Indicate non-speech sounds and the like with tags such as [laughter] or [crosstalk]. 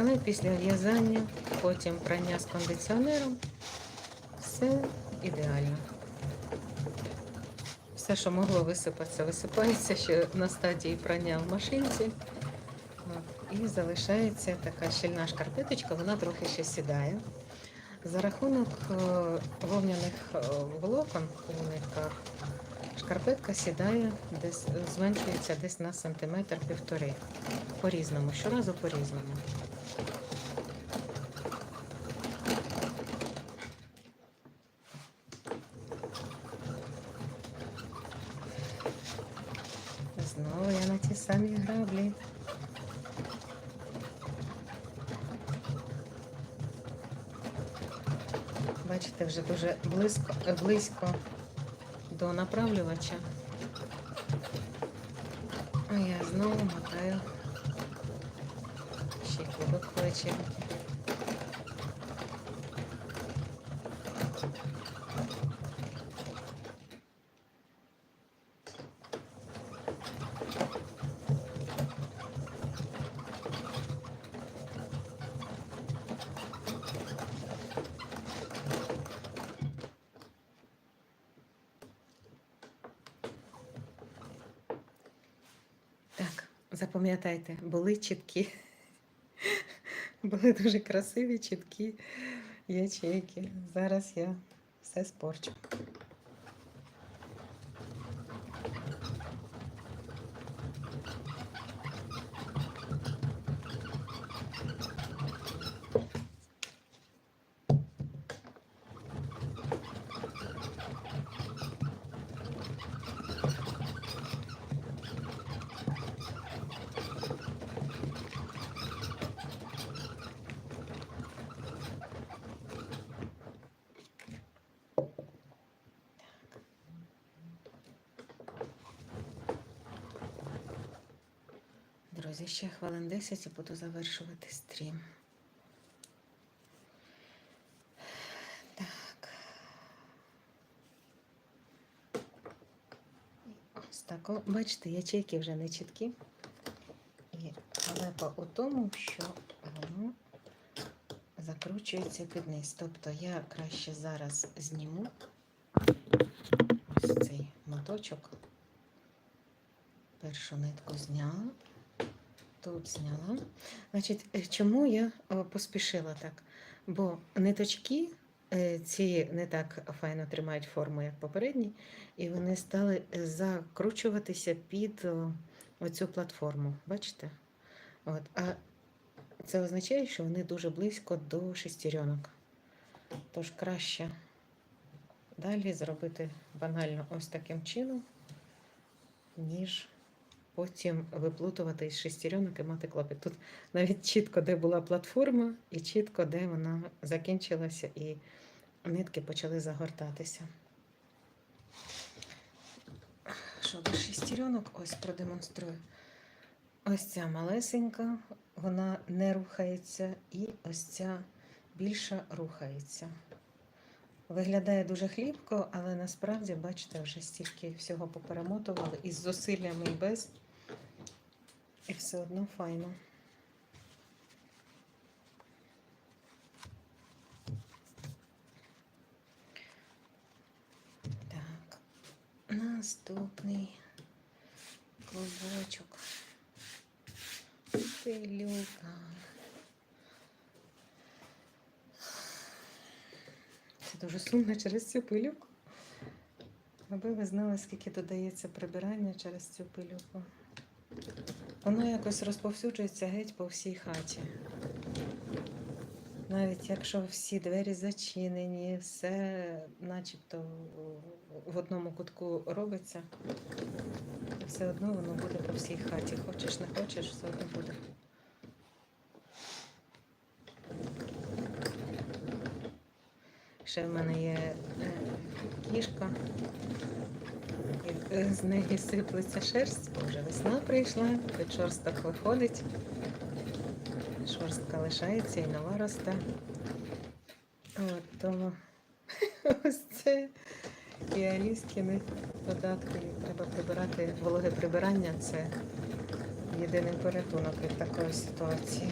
Але після в'язання, потім прання з кондиціонером, все ідеально. Все, що могло висипатися, висипається ще на стадії прання в машинці. І залишається така щільна шкарпеточка, вона трохи ще сідає. За рахунок е, вовняних е, волокон у нитках шкарпетка сідає, десь зменшується десь на сантиметр півтори. По-різному, щоразу по-різному. Знову я на ті самі граблі. Бачите, вже дуже близько, близько до направлювача. А я знову мотаю кубик плечі. Так, запам'ятайте, були чіткі. Були дуже красиві, чіткі ячейки. Зараз я все спорчу. Друзі, ще хвилин 10 і буду завершувати стрім. Так. Ось так. Бачите, ячейки вже не чіткі. І халепа у тому, що воно закручується під низ. Тобто я краще зараз зніму ось цей моточок. Першу нитку зняла тут зняла. Значить, е, чому я е, поспішила так? Бо ниточки е, ці не так файно тримають форму, як попередні, і вони стали закручуватися під оцю платформу. Бачите? От. А це означає, що вони дуже близько до шестеренок. Тож краще далі зробити банально ось таким чином, ніж потім виплутувати із шестеренок і мати клопіт. Тут навіть чітко, де була платформа, і чітко, де вона закінчилася, і нитки почали загортатися. Що до шестеренок, ось продемонструю. Ось ця малесенька, вона не рухається, і ось ця більша рухається. Виглядає дуже хлібко, але насправді, бачите, вже стільки всього поперемотували із зусиллями і без. І все одно файно. Так, наступний клубочок. Пилюка. Це дуже сумно через цю пилюку. Аби ви знали, скільки додається прибирання через цю пилюку. Воно якось розповсюджується геть по всій хаті. Навіть якщо всі двері зачинені, все начебто в одному кутку робиться, все одно воно буде по всій хаті. Хочеш, не хочеш, все одно буде. Ще в мене є е, кішка, з неї сиплеться шерсть, вже весна прийшла, від шорсток виходить, шорстка лишається і нова росте. От тому [laughs] ось це і Аліскіни додатки. Треба прибирати вологе прибирання. Це єдиний порятунок від такої ситуації.